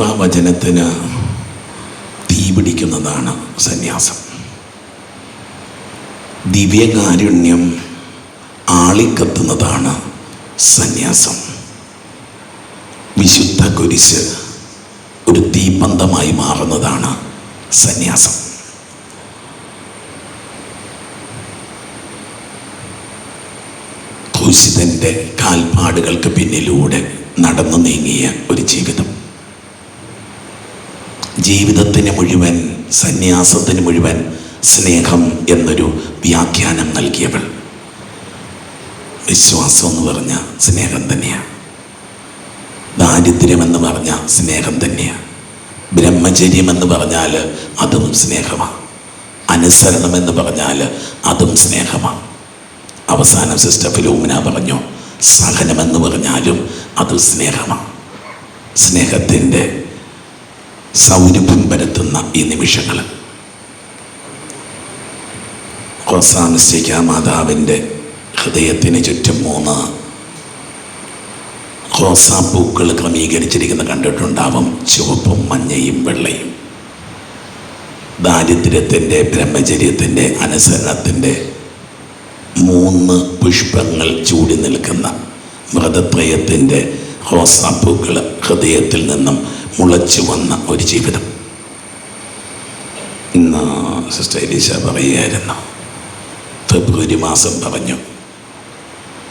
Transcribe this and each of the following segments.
ദൈവവചനത്തിന് തീ പിടിക്കുന്നതാണ് സന്യാസം. ദിവ്യകാരുണ്യം ആളിക്കത്തുന്നതാണ് സന്യാസം. വിശുദ്ധ കുരിശ് ഒരു തീപന്തമായി മാറുന്നതാണ് സന്യാസം. ക്രൂശിതന്റെ കാൽപ്പാടുകൾക്ക് പിന്നിലൂടെ നടന്നു നീങ്ങിയ ഒരു ജീവിതം. ജീവിതത്തിന് മുഴുവൻ സന്യാസത്തിന് മുഴുവൻ സ്നേഹം എന്നൊരു വ്യാഖ്യാനം നൽകിയവൾ. വിശ്വാസം എന്ന് പറഞ്ഞ സ്നേഹം തന്നെയാണ്. ദാരിദ്ര്യമെന്ന് പറഞ്ഞ സ്നേഹം തന്നെയാണ്. ബ്രഹ്മചര്യമെന്ന് പറഞ്ഞാൽ അതും സ്നേഹമാണ്. അനുസരണമെന്ന് പറഞ്ഞാൽ അതും സ്നേഹമാണ്. അവസാനം സിസ്റ്റർ ഫിലോമിന പറഞ്ഞു സഹനമെന്ന് പറഞ്ഞാലും അത് സ്നേഹമാണ്. സ്നേഹത്തിന്റെ സൗരഭ്യം പരത്തുന്ന ഈ നിമിഷങ്ങൾ. റോസാമിസ്റ്റിക്ക മാതാവിന്റെ ഹൃദയത്തിന് ചുറ്റും മൂന്ന് റോസാപ്പൂക്കൾ ക്രമീകരിച്ചിരിക്കുന്ന കണ്ടിട്ടുണ്ടാവും. ചുവപ്പും മഞ്ഞയും വെള്ളയും. ദാരിദ്ര്യത്തിന്റെ ബ്രഹ്മചര്യത്തിന്റെ അനുസരണത്തിന്റെ മൂന്ന് പുഷ്പങ്ങൾ ചൂടി നിൽക്കുന്ന മൃതത്രയത്തിന്റെ റോസാപ്പൂക്കൾ ഹൃദയത്തിൽ നിന്നും മുളച്ചു വന്ന ഒരു ജീവിതം. ഇന്ന് സിസ്റ്റർ എലീശ പറയുകയായിരുന്നു. ഫെബ്രുവരി മാസം പറഞ്ഞു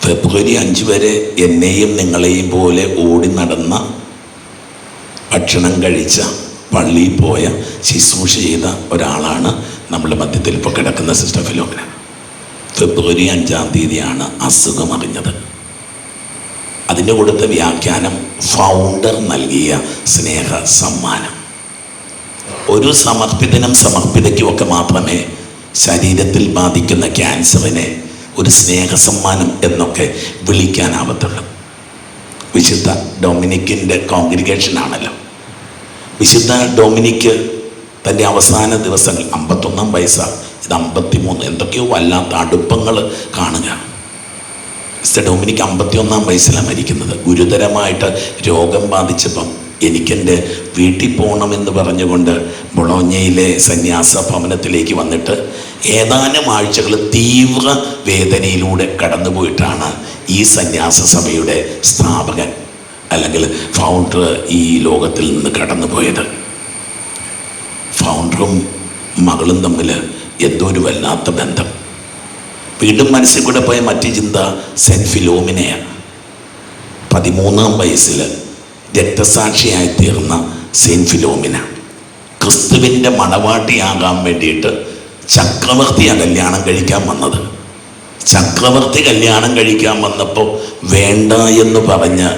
ഫെബ്രുവരി അഞ്ച് വരെ എന്നെയും നിങ്ങളെയും പോലെ ഓടി നടന്ന ഭക്ഷണം കഴിച്ച പള്ളിയിൽ പോയ ശുശ്രൂഷ ചെയ്ത ഒരാളാണ് നമ്മുടെ മധ്യത്തിൽ ഇപ്പോൾ കിടക്കുന്ന സിസ്റ്റർ ഫിലോമിന ഫെബ്രുവരി അഞ്ചാം തീയതിയാണ് അസുഖം അറിഞ്ഞത്. അതിന്റെ കൊടുത്ത വ്യാഖ്യാനം ഫൗണ്ടർ നൽകിയ സ്നേഹ സമ്മാനം. ഒരു സമർപ്പിതനും സമർപ്പിതയ്ക്കുമൊക്കെ മാത്രമേ ശരീരത്തിൽ ബാധിക്കുന്ന ക്യാൻസറിനെ ഒരു സ്നേഹ സമ്മാനം എന്നൊക്കെ വിളിക്കാനാവത്തുള്ളൂ. വിശുദ്ധ ഡൊമിനിക്കിന്റെ കോൺഗ്രിഗേഷൻ ആണല്ലോ. വിശുദ്ധ ഡൊമിനിക്ക് തന്റെ അവസാന ദിവസങ്ങൾ അമ്പത്തൊന്നാം വയസ്സാണ് ഇത് അമ്പത്തിമൂന്ന് എന്തൊക്കെയോ വല്ലാത്ത അടുപ്പങ്ങൾ കാണുക മിസ്റ്റർ ഡൊമിനിക്ക് അമ്പത്തിയൊന്നാം വയസ്സിലാണ് മരിക്കുന്നത്. ഗുരുതരമായിട്ട് രോഗം ബാധിച്ചപ്പം എനിക്കെന്റെ വീട്ടിൽ പോകണമെന്ന് പറഞ്ഞുകൊണ്ട് ബൊളോഞ്ഞയിലെ സന്യാസ ഭവനത്തിലേക്ക് വന്നിട്ട് ഏതാനും ആഴ്ചകൾ തീവ്ര വേദനയിലൂടെ കടന്നുപോയിട്ടാണ് ഈ സന്യാസ സഭയുടെ സ്ഥാപകൻ അല്ലെങ്കിൽ ഫൗണ്ടർ ഈ ലോകത്തിൽ നിന്ന് കടന്നുപോയത്. ഫൗണ്ടറും മകളും തമ്മിൽ എന്തോ ഒരു വല്ലാത്ത ബന്ധം. വീണ്ടും മനസ്സിൽ കൂടെ പോയ മറ്റു ചിന്ത സെന്റ് ഫിലോമിനെയാണ്. പതിമൂന്നാം വയസ്സിൽ രക്തസാക്ഷിയായി തീർന്ന സെയിന്റ് ഫിലോമിന. ക്രിസ്തുവിന്റെ മണവാട്ടിയാകാൻ വേണ്ടിയിട്ട് ചക്രവർത്തിയാണ് കല്യാണം കഴിക്കാൻ വന്നത്. ചക്രവർത്തി കല്യാണം കഴിക്കാൻ വന്നപ്പോൾ വേണ്ട എന്ന് പറഞ്ഞ്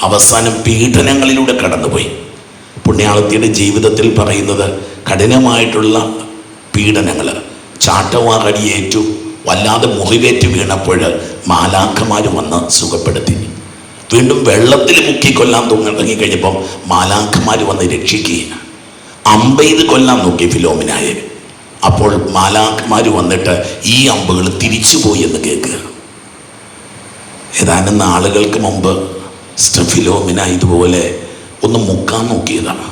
അവസാനം പീഡനങ്ങളിലൂടെ കടന്നുപോയി. പുണ്യാളത്തിയുടെ ജീവിതത്തിൽ പറയുന്നത് കഠിനമായിട്ടുള്ള പീഡനങ്ങൾ ചാട്ടവാറടിയേറ്റു. വല്ലാതെ മുറിവേറ്റ് വീണപ്പോൾ മാലാഖമാർ വന്ന് സുഖപ്പെടുത്തി. വീണ്ടും വെള്ളത്തിൽ മുക്കി കൊല്ലാൻ തുടങ്ങി കഴിഞ്ഞപ്പം മാലാഖമാർ വന്ന് രക്ഷിക്കുകയാണ്. അമ്പെയ്ത് കൊല്ലാൻ നോക്കി ഫിലോമിനായ. അപ്പോൾ മാലാഖമാർ വന്നിട്ട് ഈ അമ്പുകൾ തിരിച്ചുപോയി എന്ന് കേൾക്കുക ഏതാനും നാളുകൾക്ക് മുമ്പ് സ്റ്റഫിലോമിന ഇതുപോലെ ഒന്ന് മുക്കാൻ നോക്കിയതാണ്.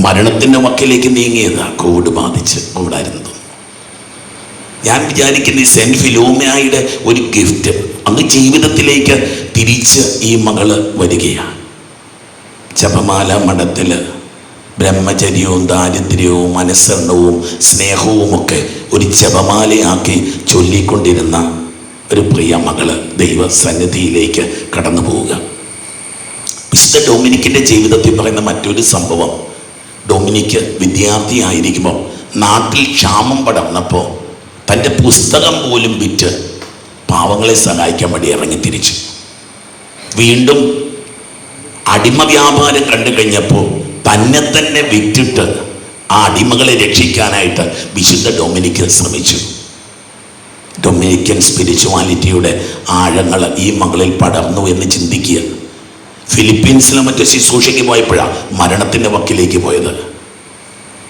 മരണത്തിന്റെ വക്കിലേക്ക് നീങ്ങിയതാണ് കോവിഡ് ബാധിച്ച് കോവിഡായിരുന്നു. ഞാൻ വിചാരിക്കുന്ന ഈ സെന്റ് ഫിലോമിനായുടെ ഒരു ഗിഫ്റ്റ് അങ്ങ് ജീവിതത്തിലേക്ക് തിരിച്ച് ഈ മകൾ വരികയാണ്. ജപമാല മഠത്തിൽ ബ്രഹ്മചര്യവും ദാരിദ്ര്യവും അനുസരണവും സ്നേഹവുമൊക്കെ ഒരു ജപമാലയാക്കി ചൊല്ലിക്കൊണ്ടിരുന്ന ഒരു പ്രിയ മകൾ ദൈവസന്നിധിയിലേക്ക് കടന്നു പോവുക. വിശുദ്ധ ഡൊമിനിക്കിന്റെ ജീവിതത്തിൽ പറയുന്ന മറ്റൊരു സംഭവം. ഡൊമിനിക്ക് വിദ്യാർത്ഥിയായിരിക്കുമ്പോൾ നാട്ടിൽ ക്ഷാമം പടർന്നപ്പോൾ തന്റെ പുസ്തകം പോലും വിറ്റ് പാവങ്ങളെ സഹായിക്കാൻ വേണ്ടി ഇറങ്ങി തിരിച്ചു. വീണ്ടും അടിമ വ്യാപാരം കണ്ടു കഴിഞ്ഞപ്പോൾ തന്നെ തന്നെ വിറ്റിട്ട് ആ അടിമകളെ രക്ഷിക്കാനായിട്ട് വിശുദ്ധ ഡൊമിനിക്ക് ശ്രമിച്ചു. ഡൊമിനിക്കൻ സ്പിരിച്വാലിറ്റിയുടെ ആഴങ്ങൾ ഈ മകളിൽ പടർന്നു എന്ന് ചിന്തിക്കുക. ഫിലിപ്പീൻസിലെ മറ്റു ശുശ്രൂഷയ്ക്ക് പോയപ്പോഴാണ് മരണത്തിന്റെ വക്കിലേക്ക് പോയത്.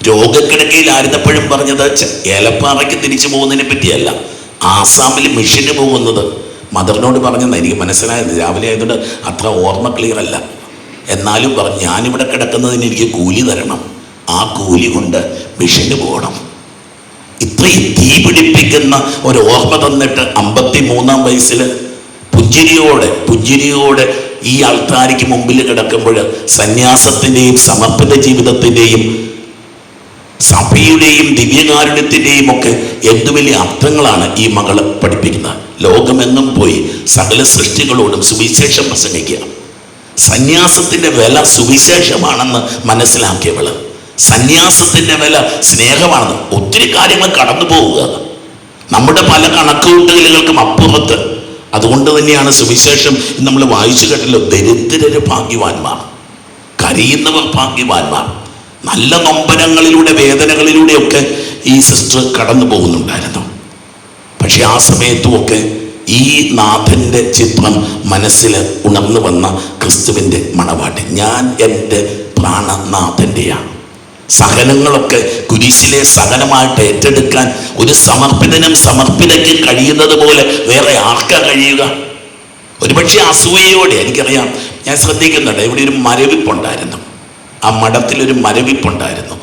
രോഗക്കിടക്കയിലായിരുന്നപ്പോഴും പറഞ്ഞത് ഏലപ്പാറയ്ക്ക് തിരിച്ചു പോകുന്നതിനെ പറ്റിയല്ല. ആസാമിൽ മിഷന് പോകുന്നത്. മദറിനോട് പറഞ്ഞെന്ന് എനിക്ക് മനസ്സിലായത് രാവിലെ ആയതുകൊണ്ട് അത്ര ഓർമ്മ ക്ലിയർ അല്ല. എന്നാലും പറഞ്ഞു ഞാനിവിടെ കിടക്കുന്നതിന് എനിക്ക് കൂലി തരണം. ആ കൂലി കൊണ്ട് മിഷന് പോകണം. ഇത്രയും തീ പിടിപ്പിക്കുന്ന ഒരു ഓർമ്മ തന്നിട്ട് അമ്പത്തി മൂന്നാം വയസ്സിൽ പുഞ്ചിരിയോടെ പുഞ്ചിരിയോടെ ഈ ആൾക്കാരിക്ക് മുമ്പിൽ കിടക്കുമ്പോൾ സന്യാസത്തിന്റെയും സമർപ്പിത ജീവിതത്തിന്റെയും സഭയുടെയും ദിവ്യകാരുണ്യത്തിന്റെയും ഒക്കെ എന്ത് വലിയ അർത്ഥങ്ങളാണ് ഈ മകൾ പഠിപ്പിക്കുന്നത്. ലോകമെന്നും പോയി സകല സൃഷ്ടികളോടും സുവിശേഷം പ്രസംഗിക്കുക. സന്യാസത്തിന്റെ വില സുവിശേഷമാണെന്ന് മനസ്സിലാക്കിയവൾ. സന്യാസത്തിന്റെ വില സ്നേഹമാണെന്ന് ഒത്തിരി കാര്യങ്ങൾ കടന്നു പോവുക. നമ്മുടെ പല കണക്കുകൂട്ടലുകൾക്കും അപ്പുറത്ത്. അതുകൊണ്ട് തന്നെയാണ് സുവിശേഷം നമ്മൾ വായിച്ചു കേട്ടല്ലോ ദരിദ്രര് ഭാഗ്യവാന്മാർ. കരയുന്നവർ ഭാഗ്യവാന്മാർ. നല്ല നൊമ്പരങ്ങളിലൂടെ വേദനകളിലൂടെയൊക്കെ ഈ സിസ്റ്റർ കടന്നു പോകുന്നുണ്ടായിരുന്നു. പക്ഷെ ആ സമയത്തുമൊക്കെ ഈ നാഥന്റെ ചിത്രം മനസ്സിൽ ഉണർന്നു വന്ന ക്രിസ്തുവിന്റെ മണവാട്ടി. ഞാൻ എന്റെ പ്രാണനാഥന്റെയാണ് സഹനങ്ങളൊക്കെ കുരിശിലെ സഹനമായിട്ട് ഏറ്റെടുക്കാൻ ഒരു സമർപ്പിതനും സമർപ്പിതയ്ക്ക് കഴിയുന്നത് പോലെ വേറെ ആർക്കാ കഴിയുക? ഒരുപക്ഷെ അസൂയയോടെ എനിക്കറിയാം. ഞാൻ ശ്രദ്ധിക്കുന്നുണ്ട്. ഇവിടെ ഒരു മരവിപ്പുണ്ടായിരുന്നു. ആ മഠത്തിലൊരു മരവിപ്പുണ്ടായിരുന്നു.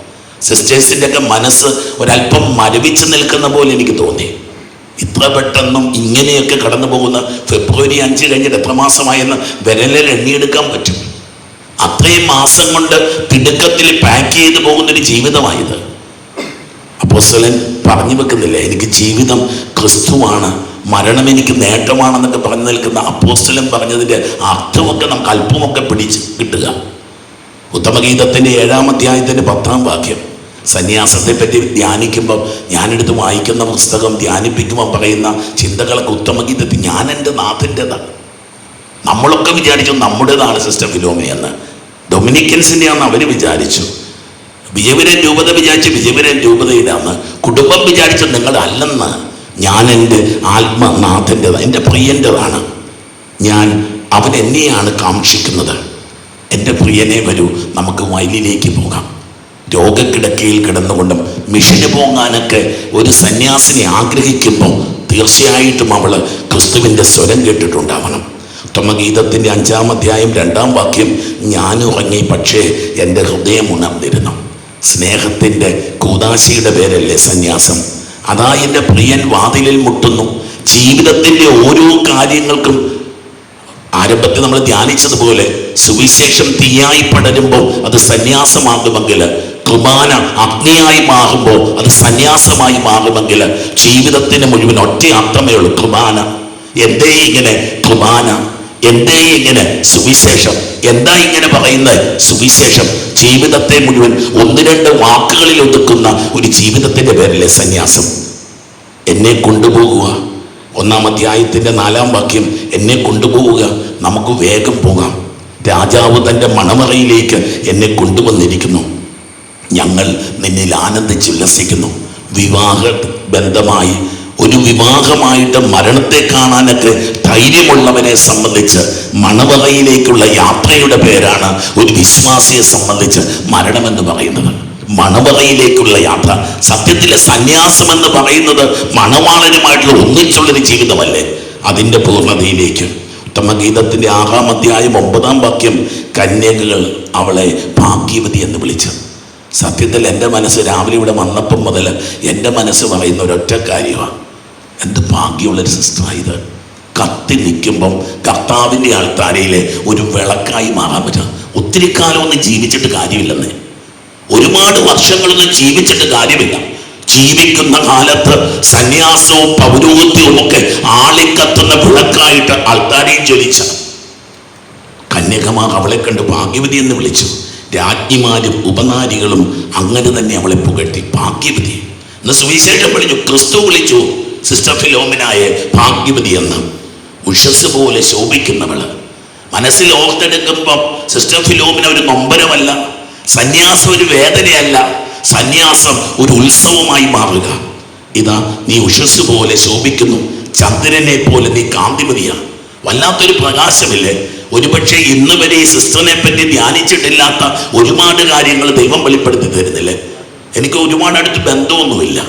സിസ്റ്റേഴ്സിന്റെ ഒക്കെ മനസ്സ് ഒരല്പം മരവിച്ച് നിൽക്കുന്ന പോലെ എനിക്ക് തോന്നി. ഇത്ര പെട്ടെന്നും ഇങ്ങനെയൊക്കെ കടന്നു പോകുന്ന ഫെബ്രുവരി അഞ്ച് കഴിഞ്ഞിട്ട് എത്ര മാസമായെന്ന് വിരലിൽ എണ്ണിയെടുക്കാൻ പറ്റും. അത്രയും മാസം കൊണ്ട് തിടുക്കത്തിൽ പാക്ക് ചെയ്ത് പോകുന്നൊരു ജീവിതമായത്. അപ്പോസ്തലൻ പറഞ്ഞു വെക്കുന്നില്ല എനിക്ക് ജീവിതം ക്രിസ്തുവാണ് മരണം എനിക്ക് നേട്ടമാണെന്നൊക്കെ പറഞ്ഞു നിൽക്കുന്ന അപ്പോസ്തലൻ പറഞ്ഞതിന്റെ അർത്ഥമൊക്കെ നമുക്ക് അല്പമൊക്കെ പിടിച്ച് കിട്ടുക. ഉത്തമഗീതത്തിന്റെ ഏഴാം അധ്യായത്തിന്റെ പത്താം വാക്യം. സന്യാസത്തെ പറ്റി ധ്യാനിക്കുമ്പോൾ ഞാനെടുത്ത് വായിക്കുന്ന പുസ്തകം ധ്യാനിപ്പിക്കുമ്പോൾ പറയുന്ന ചിന്തകളൊക്കെ ഉത്തമഗീതത്തിൽ ഞാൻ എന്റെ നാഥന്റെതാണ് നമ്മളൊക്കെ വിചാരിച്ചു നമ്മുടേതാണ് സിസ്റ്റർ ഫിലോമയെന്ന് ഡൊമിനിക്കൻസിന്റെയാണെന്ന് അവർ വിചാരിച്ചു. വിജയപുരൻ രൂപത വിചാരിച്ച് വിജയപുരൻ രൂപതയിലാണ് കുടുംബം വിചാരിച്ച നിങ്ങളല്ലെന്ന്. ഞാൻ എന്റെ ആത്മനാഥന്റെതാണ് എന്റെ പ്രിയന്റെതാണ് ഞാൻ അവൻ എന്നെയാണ് കാക്ഷിക്കുന്നത്. എന്റെ പ്രിയനെ വരൂ നമുക്ക് വയലിലേക്ക് പോകാം. രോഗക്കിടക്കയിൽ കിടന്നുകൊണ്ടും മിഷന് പോകാനൊക്കെ ഒരു സന്യാസിനെ ആഗ്രഹിക്കുമ്പോൾ തീർച്ചയായിട്ടും അവൾ ക്രിസ്തുവിന്റെ സ്വരം കേട്ടിട്ടുണ്ടാവണം. ഉത്തമഗീതത്തിന്റെ അഞ്ചാം അധ്യായം രണ്ടാം വാക്യം ഞാൻ ഉറങ്ങി പക്ഷേ എന്റെ ഹൃദയം ഉണർന്നിരുന്നു. സ്നേഹത്തിന്റെ കൂതാശിയുടെ പേരല്ലേ സന്യാസം. അതാ എന്റെ പ്രിയൻ വാതിലിൽ മുട്ടുന്നു. ജീവിതത്തിന്റെ ഓരോ കാര്യങ്ങൾക്കും ആരംഭത്തിൽ നമ്മൾ ധ്യാനിച്ചതുപോലെ സുവിശേഷം തീയായി പടരുമ്പോൾ അത് സന്യാസമാകുമെങ്കിൽ കുർബാന അഗ്നിയായി മാറുമ്പോൾ അത് സന്യാസമായി മാറുമെങ്കിൽ ജീവിതത്തിന് മുഴുവൻ ഒറ്റ അർത്ഥമേ ഉള്ളൂ കുർബാന. എന്തേ ഇങ്ങനെ കുർബാന? എന്തേ ഇങ്ങനെ സുവിശേഷം? എന്താ ഇങ്ങനെ പറയുന്നത് സുവിശേഷം? ജീവിതത്തെ മുഴുവൻ ഒന്ന് രണ്ട് വാക്കുകളിൽ ഒതുക്കുന്ന ഒരു ജീവിതത്തിന്റെ പേരിലെ സന്യാസം. എന്നെ കൊണ്ടുപോകുക. ഒന്നാം അധ്യായത്തിന്റെ നാലാം വാക്യം എന്നെ കൊണ്ടുപോവുക നമുക്ക് വേഗം പോകാം. രാജാവ് തന്റെ മണമറയിലേക്ക് എന്നെ കൊണ്ടുവന്നിരിക്കുന്നു. ഞങ്ങൾ നിന്നിൽ ആനന്ദിച്ചുല്ലസിക്കുന്നു. വിവാഹ ബന്ധമായി ഒരു വിവാഹമായിട്ട് മരണത്തെ കാണാനൊക്കെ ധൈര്യമുള്ളവരെ സംബന്ധിച്ച് മണവറയിലേക്കുള്ള യാത്രയുടെ പേരാണ് ഒരു വിശ്വാസിയെ സംബന്ധിച്ച് മരണമെന്ന് പറയുന്നത്. മണവറയിലേക്കുള്ള യാത്ര. സത്യത്തിലെ സന്യാസം എന്ന് പറയുന്നത് മണവാളനുമായിട്ടുള്ള ഒന്നിച്ചുള്ളൊരു ജീവിതമല്ലേ? അതിന്റെ പൂർണതയിലേക്ക്. ഉത്തമഗീതത്തിന്റെ ആറാം അധ്യായം ഒമ്പതാം വാക്യം കന്യകകൾ അവളെ ഭാഗ്യവതി എന്ന് വിളിച്ചു. സത്യത്തിൽ എന്റെ മനസ്സ് രാവിലെ ഇവിടെ വന്നപ്പം മുതൽ എന്റെ മനസ്സ് പറയുന്ന ഒരൊറ്റ കാര്യമാണ് എന്ത് ഭാഗ്യമുള്ളൊരു സിസ്റ്ററായത് കത്തി നിൽക്കുമ്പം കർത്താവിന്റെ ആൾത്താരയിലെ ഒരു വിളക്കായി മാറാൻ പറ്റുക. ഒത്തിരി ഒന്ന് ജീവിച്ചിട്ട് കാര്യമില്ലെന്നേ. ഒരുപാട് വർഷങ്ങളൊന്നും ജീവിച്ചിട്ട് കാര്യമില്ല. ജീവിക്കുന്ന കാലത്ത് സന്യാസവും പൗരോഹിത്യവും ഒക്കെ ആളിക്കത്തുന്ന വിളക്കായിട്ട് ആൾത്താരയിൽ ജ്വലിച്ച കന്യകമാർ അവളെ കണ്ട് ഭാഗ്യവതി എന്ന് വിളിച്ചു. രാജ്ഞിമാരും ഉപനാരികളും അങ്ങനെ തന്നെ അവളെ പുകഴ്ത്തി ഭാഗ്യവതി എന്ന് സുവിശേഷം വിളിച്ചു ക്രിസ്തു വിളിച്ചു സിസ്റ്റർ ഫിലോമിനായ ഭാഗ്യവതി എന്ന്. ഉഷസ് പോലെ ശോഭിക്കുന്നവൾ. മനസ്സിൽ ഓർത്തെടുക്കുമ്പം സിസ്റ്റർ ഫിലോമിന ഒരു നൊമ്പരമല്ല. സന്യാസം ഒരു വേദനയല്ല. സന്യാസം ഒരു ഉത്സവമായി മാറുക. ഇതാ നീ ഉഷസ് പോലെ ശോഭിക്കുന്നു. ചന്ദ്രനെ പോലെ നീ കാന്തിമതിയാണ് വല്ലാത്തൊരു പ്രകാശമില്ലേ? ഒരുപക്ഷെ ഇന്ന് വരെ ഈ സിസ്റ്ററിനെ പറ്റി ധ്യാനിച്ചിട്ടില്ലാത്ത ഒരുപാട് കാര്യങ്ങൾ ദൈവം വെളിപ്പെടുത്തി തരുന്നില്ലേ? എനിക്ക് ഒരുപാട് അടുത്ത് ബന്ധമൊന്നുമില്ല.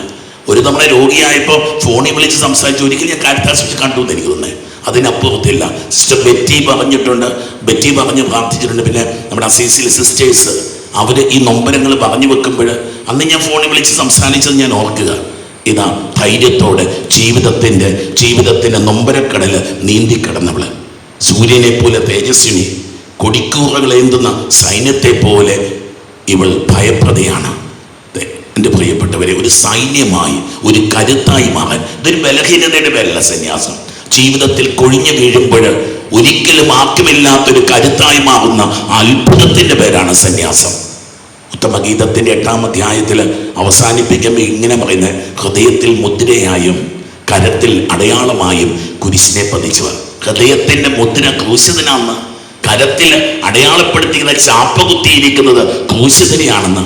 ഒരു തവണ രോഗിയായപ്പോൾ ഫോണിൽ വിളിച്ച് സംസാരിച്ചു ഒരിക്കലും ഞാൻ കാരിത്താസ് കണ്ടു എന്ന് എനിക്ക് തോന്നുന്നത് അതിനപ്പുറത്തില്ല. സിസ്റ്റർ ബെറ്റി പറഞ്ഞിട്ടുണ്ട്. ബെറ്റി പറഞ്ഞ് പ്രാർത്ഥിച്ചിട്ടുണ്ട്. പിന്നെ നമ്മുടെ അസീസിലെ സിസ്റ്റേഴ്സ് അവർ ഈ നൊമ്പരങ്ങൾ പറഞ്ഞു വെക്കുമ്പോൾ അന്ന് ഞാൻ ഫോണിൽ വിളിച്ച് സംസാരിച്ചത് ഞാൻ ഓർക്കുക. ഇതാ ധൈര്യത്തോടെ ജീവിതത്തിന്റെ ജീവിതത്തിന്റെ നൊമ്പരക്കടൽ നീന്തിക്കിടന്നവൾ. സൂര്യനെ പോലെ തേജസ്വിനി കൊടിക്കൂറകളേന്തുന്ന സൈന്യത്തെ പോലെ ഇവൾ ഭയപ്രദയാണ്. എന്റെ പ്രിയപ്പെട്ടവരെ ഒരു സൈന്യമായി ഒരു കരുത്തായി മാറാൻ ഇതൊരു ബലഹീനതയുടെ പേരല്ല സന്യാസം. ജീവിതത്തിൽ കൊഴിഞ്ഞു വീഴുമ്പോൾ ഒരിക്കലും ആർക്കുമില്ലാത്തൊരു കരുത്തായി മാറുന്ന അത്ഭുതത്തിന്റെ പേരാണ് സന്യാസം. ഉത്തമഗീതത്തിന്റെ എട്ടാം അധ്യായത്തിൽ അവസാനിപ്പിക്കുമ്പോൾ ഇങ്ങനെ പറയുന്നത് ഹൃദയത്തിൽ മുദ്രയായും കരത്തിൽ അടയാളമായും കുരിശിനെ പതിച്ചവർ. ഹൃദയത്തിന്റെ മുദ്ര ക്രൂശിതനാണെന്ന് കരത്തിൽ അടയാളപ്പെടുത്തിയിരുന്ന ചാപ്പ കുത്തിയിരിക്കുന്നത് ക്രൂശിതനെയാണെന്ന്.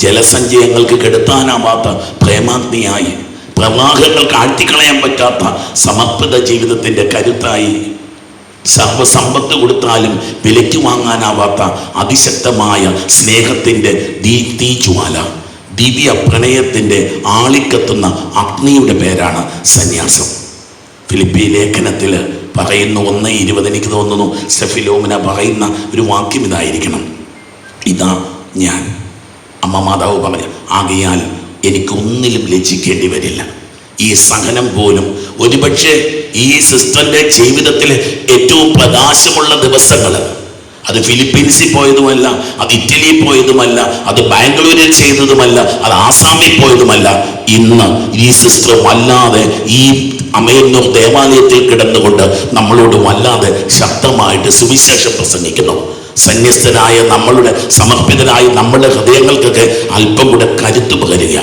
ജലസഞ്ചയങ്ങൾക്ക് കെടുത്താനാവാത്ത പ്രേമാഗ്നിയായി പ്രവാഹങ്ങൾക്ക് ആഴ്ത്തിക്കളയാൻ പറ്റാത്ത സമർപ്പിത ജീവിതത്തിന്റെ കരുത്തായി സർവസമ്പത്ത് കൊടുത്താലും വിലയ്ക്ക് വാങ്ങാനാവാത്ത അതിശക്തമായ സ്നേഹത്തിന്റെ ദീ തീജ്വാല. ദിവ്യ പ്രണയത്തിന്റെ ആളിക്കത്തുന്ന അഗ്നിയുടെ പേരാണ് സന്യാസം. ഫിലിപ്പി ലേഖനത്തിൽ പറയുന്ന ഒന്ന് ഇരുപത് എനിക്ക് തോന്നുന്നു. സെഫിലോമിന പറയുന്ന ഒരു വാക്യം ഇതായിരിക്കണം. ഇതാ ഞാൻ. അമ്മ മാതാവ് പറഞ്ഞു ആകയാൽ എനിക്കൊന്നിലും ലജ്ജിക്കേണ്ടി വരില്ല. ഈ സഹനം പോലും. ഒരുപക്ഷെ ഈ സിസ്റ്ററിന്റെ ജീവിതത്തിലെ ഏറ്റവും പ്രകാശമുള്ള ദിവസങ്ങൾ. അത് ഫിലിപ്പീൻസിൽ പോയതുമല്ല അത് ഇറ്റലിയിൽ പോയതുമല്ല അത് ബാംഗ്ലൂരിൽ ചെയ്തതുമല്ല അത് ആസാമിൽ പോയതുമല്ല. ഇന്ന് ഈ സിസ്റ്റർ വല്ലാതെ ഈ അമയന്നൂർ ദേവാലയത്തിൽ കിടന്നുകൊണ്ട് നമ്മളോട് വല്ലാതെ ശക്തമായിട്ട് സുവിശേഷം പ്രസംഗിക്കുന്നു. സന്യസ്തനായ നമ്മളുടെ സമർപ്പിതരായ നമ്മളുടെ ഹൃദയങ്ങൾക്കൊക്കെ അല്പം കൂടെ കരുത്തു പകരുക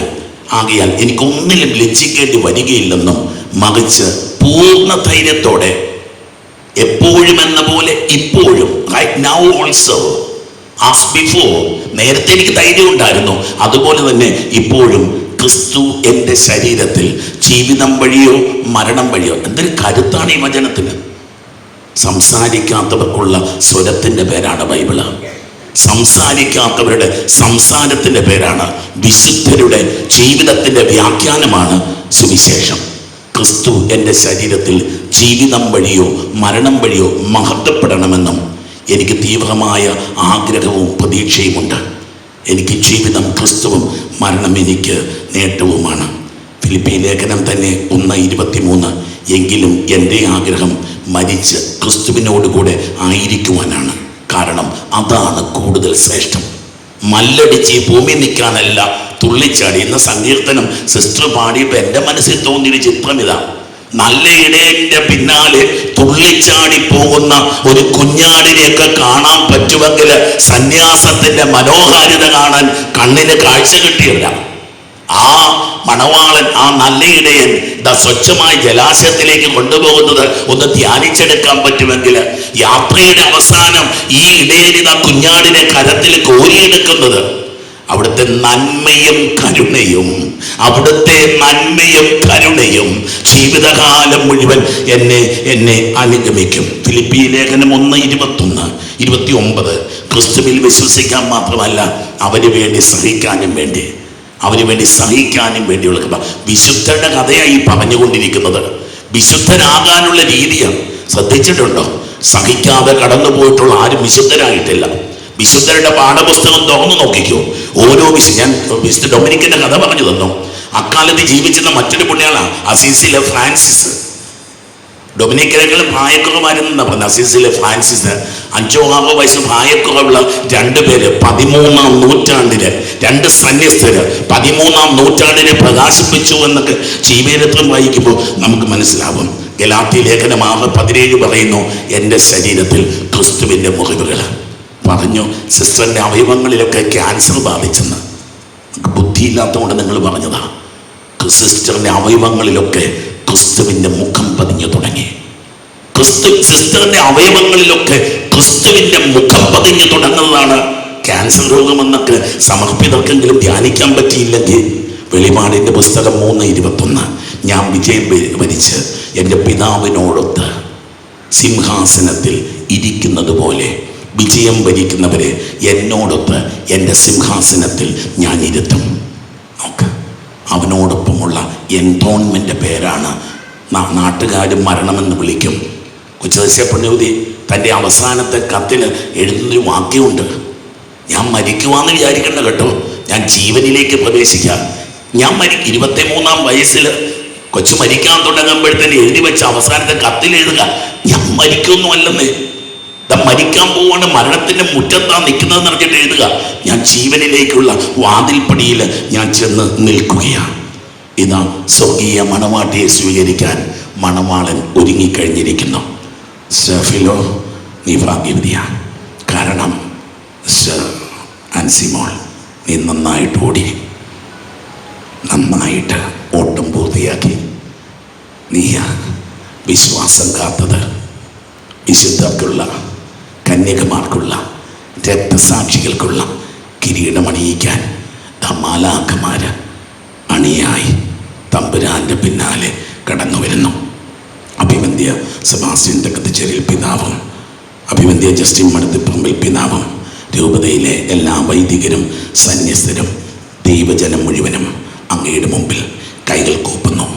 ആകയാൽ എനിക്കൊന്നിലും ലജ്ജിക്കേണ്ടി വരികയില്ലെന്നും മറിച്ച് പൂർണ ധൈര്യത്തോടെ എപ്പോഴും എന്ന പോലെ ഇപ്പോഴും right now also as before നേരത്തെ എനിക്ക് ധൈര്യം ഉണ്ടായിരുന്നു. അതുപോലെ തന്നെ ഇപ്പോഴും ക്രിസ്തു എന്റെ ശരീരത്തിൽ ജീവിതം വഴിയോ മരണം വഴിയോ എന്തൊരു കരുത്താണ് ഈ വചനത്തിന്? സംസാരിക്കാത്തവർക്കുള്ള സ്വരത്തിന്റെ പേരാണ് ബൈബിൾ. സംസാരിക്കാത്തവരുടെ സംസാരത്തിന്റെ പേരാണ് വിശുദ്ധരുടെ ജീവിതത്തിന്റെ വ്യാഖ്യാനമാണ് സുവിശേഷം. ക്രിസ്തു എന്റെ ശരീരത്തിൽ ജീവിതം വഴിയോ മരണം വഴിയോ മഹത്വപ്പെടണമെന്നും എനിക്ക് തീവ്രമായ ആഗ്രഹവും പ്രതീക്ഷയുമുണ്ട്. എനിക്ക് ജീവിതം ക്രിസ്തുവും മരണം എനിക്ക് നേട്ടവുമാണ്. ഫിലിപ്പി ലേഖനം തന്നെ ഒന്ന് ഇരുപത്തിമൂന്ന് എങ്കിലും എന്റെ ആഗ്രഹം മരിച്ച് ക്രിസ്തുവിനോടുകൂടെ ആയിരിക്കുവാനാണ്. കാരണം അതാണ് കൂടുതൽ ശ്രേഷ്ഠം. മല്ലടിച്ച് ഈ ഭൂമി നിൽക്കാനല്ല തുള്ളിച്ചാടി എന്ന സങ്കീർത്തനം സിസ്റ്റർ പാടിയപ്പോൾ എന്റെ മനസ്സിൽ തോന്നിയൊരു ചിത്രം ഇതാണ് നല്ല ഇടയന്റെ പിന്നാലെ തുള്ളിച്ചാടി പോകുന്ന ഒരു കുഞ്ഞാടിനെയൊക്കെ കാണാൻ പറ്റുമെങ്കിൽ സന്യാസത്തിന്റെ മനോഹാരിത കാണാൻ കണ്ണിന് കാഴ്ച കിട്ടിയില്ല. ആ മണവാളൻ ആ നല്ല ഇടയൻ സ്വച്ഛമായ ജലാശയത്തിലേക്ക് കൊണ്ടുപോകുന്നത് ഒന്ന് ധ്യാനിച്ചെടുക്കാൻ പറ്റുമെങ്കിൽ യാത്രയുടെ അവസാനം ഈ ഇടയൻ ആ കുഞ്ഞാടിനെ കരത്തിൽ കോരിയെടുക്കുന്നത്. അവിടുത്തെ നന്മയും കരുണയും അവിടുത്തെ നന്മയും കരുണയും ജീവിതകാലം മുഴുവൻ എന്നെ എന്നെ അനുഗമിക്കും. ഫിലിപ്പി ലേഖനം ഒന്ന് ഇരുപത്തൊന്ന് ഇരുപത്തി ഒമ്പത് ക്രിസ്തുവിൽ വിശ്വസിക്കാൻ മാത്രമല്ല അവന് വേണ്ടി സഹിക്കാനും വേണ്ടി. അവന് വേണ്ടി സഹിക്കാനും വേണ്ടിയുള്ള കൃപ. വിശുദ്ധരുടെ കഥയായി പറഞ്ഞുകൊണ്ടിരിക്കുന്നത്. വിശുദ്ധരാകാനുള്ള രീതിയാണ് ശ്രദ്ധിച്ചിട്ടുണ്ടോ? സഹിക്കാതെ കടന്നു പോയിട്ടുള്ള ആരും വിശുദ്ധരായിട്ടില്ല. വിശുദ്ധരുടെ പാഠപുസ്തകം തുറന്നു നോക്കിക്കോ. ഓരോ വിശു ഞാൻ വിശുദ്ധ ഡൊമിനിക്കിന്റെ കഥ പറഞ്ഞു തന്നു. അക്കാലത്ത് ജീവിച്ചിരുന്ന മറ്റൊരു പുണ്യാളാണ് അസീസിലെ ഫ്രാൻസിസ്. ഡൊമിനിക്കനേക്കാളും പ്രായക്കുറവായിരുന്ന പറഞ്ഞ. അസീസിലെ ഫ്രാൻസിസ്. അഞ്ചോ ആറോ വയസ്സ് പ്രായക്കുറവുള്ള രണ്ടുപേര് പതിമൂന്നാം നൂറ്റാണ്ടിലെ രണ്ട് സന്യസ്തര് പതിമൂന്നാം നൂറ്റാണ്ടിനെ പ്രകാശിപ്പിച്ചു എന്നൊക്കെ ജീവചരിത്രം വായിക്കുമ്പോൾ നമുക്ക് മനസ്സിലാവും. ഗലാത്തി ലേഖനം ആറ് പതിനേഴ് പറയുന്നു എന്റെ ശരീരത്തിൽ ക്രിസ്തുവിന്റെ മുറിവുകൾ പറഞ്ഞു. സിസ്റ്ററിന്റെ അവയവങ്ങളിലൊക്കെ ക്യാൻസർ ബാധിച്ചെന്ന്. ബുദ്ധിയില്ലാത്തതുകൊണ്ട് നിങ്ങൾ പറഞ്ഞതാ. സിസ്റ്ററിന്റെ അവയവങ്ങളിലൊക്കെ ക്രിസ്തുവിന്റെ മുഖം പതിഞ്ഞു തുടങ്ങി. ക്രിസ്തു സിസ്റ്ററിന്റെ അവയവങ്ങളിലൊക്കെ ക്രിസ്തുവിന്റെ മുഖം പതിഞ്ഞു തുടങ്ങുന്നതാണ് ക്യാൻസർ രോഗമെന്നൊക്കെ സമർപ്പിതർക്കെങ്കിലും ധ്യാനിക്കാൻ പറ്റിയില്ലെങ്കിൽ വെളിപാടിന്റെ പുസ്തകം മൂന്ന് ഇരുപത്തൊന്ന്. ഞാൻ വിജയം വരി- വരിച്ച് എന്റെ പിതാവിനോടൊത്ത് സിംഹാസനത്തിൽ ഇരിക്കുന്നത് പോലെ വിജയം ഭരിക്കുന്നവരെ എന്നോടൊത്ത് എന്റെ സിംഹാസനത്തിൽ ഞാൻ ഇരുത്തും. നോക്ക്. അവനോടൊപ്പമുള്ള എൻഡോൺമെന്റ് പേരാണ്. നാട്ടുകാർ മരണമെന്ന് വിളിക്കും. കൊച്ചുദേശപ്പുണ്യവതി തന്റെ അവസാനത്തെ കത്തിൽ എഴുതുന്നൊരു വാക്യമുണ്ട്. ഞാൻ മരിക്കുവാന്ന് വിചാരിക്കണ്ട കേട്ടോ. ഞാൻ ജീവനിലേക്ക് പ്രവേശിക്കാം. ഞാൻ മരി ഇരുപത്തി മൂന്നാം വയസ്സിൽ കൊച്ചു മരിക്കാൻ തുടങ്ങുമ്പോഴത്തേന് എഴുതി വെച്ച അവസാനത്തെ കത്തിൽ എഴുതുക. ഞാൻ മരിക്കൊന്നുമല്ലെന്നേ മരിക്കാൻ പോവാണ് മരണത്തിന്റെ മുറ്റത്താ നിൽക്കുന്നത് പറഞ്ഞിട്ട് എഴുതുക. ഞാൻ ജീവനിലേക്കുള്ള വാതിൽപ്പടിയിൽ ഞാൻ ചെന്ന് നിൽക്കുകയാണ്. ഇതാ സ്വർഗീയ മണവാട്ടിയെ സ്വീകരിക്കാൻ മണവാളൻ ഒരുങ്ങിക്കഴിഞ്ഞിരിക്കുന്നു. സെഫിലോ നീ ഭാഗ്യവതിയാണ് കാരണം സർ അൻസിമോൾ നീ നന്നായിട്ട് ഓടി. നന്നായിട്ട് ഓട്ടം പൂർത്തിയാക്കി. നീ വിശ്വാസം കാത്തത്. വിശുദ്ധർക്കുള്ള കന്യകമാർക്കുള്ള രക്തസാക്ഷികൾക്കുള്ള കിരീടമണിയിക്കാൻ മാലാഖമാര് അണിയായി തമ്പുരാന്റെ പിന്നാലെ കടന്നു വരുന്നു. അഭിവന്ധ്യ സെബാസ്റ്റ്യൻ തെക്കത്തിച്ചേരിൽ പിതാവും അഭിവന്ധ്യ ജസ്റ്റിൻ മടുത്തിപ്പറമ്പിൽ പിതാവും രൂപതയിലെ എല്ലാ വൈദികരും സന്യസ്തരും ദൈവജനം മുഴുവനും അങ്ങയുടെ മുമ്പിൽ കൈകൾ കൂപ്പുന്നു.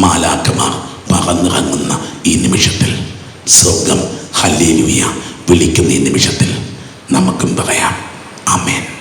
മാലാക്കമാർ പറന്നിറങ്ങുന്ന ഈ നിമിഷത്തിൽ സ്വർഗം ഹല്ലേലൂയ വിളിക്കുന്ന ഈ നിമിഷത്തിൽ നമുക്കും പറയാം. ആമേൻ.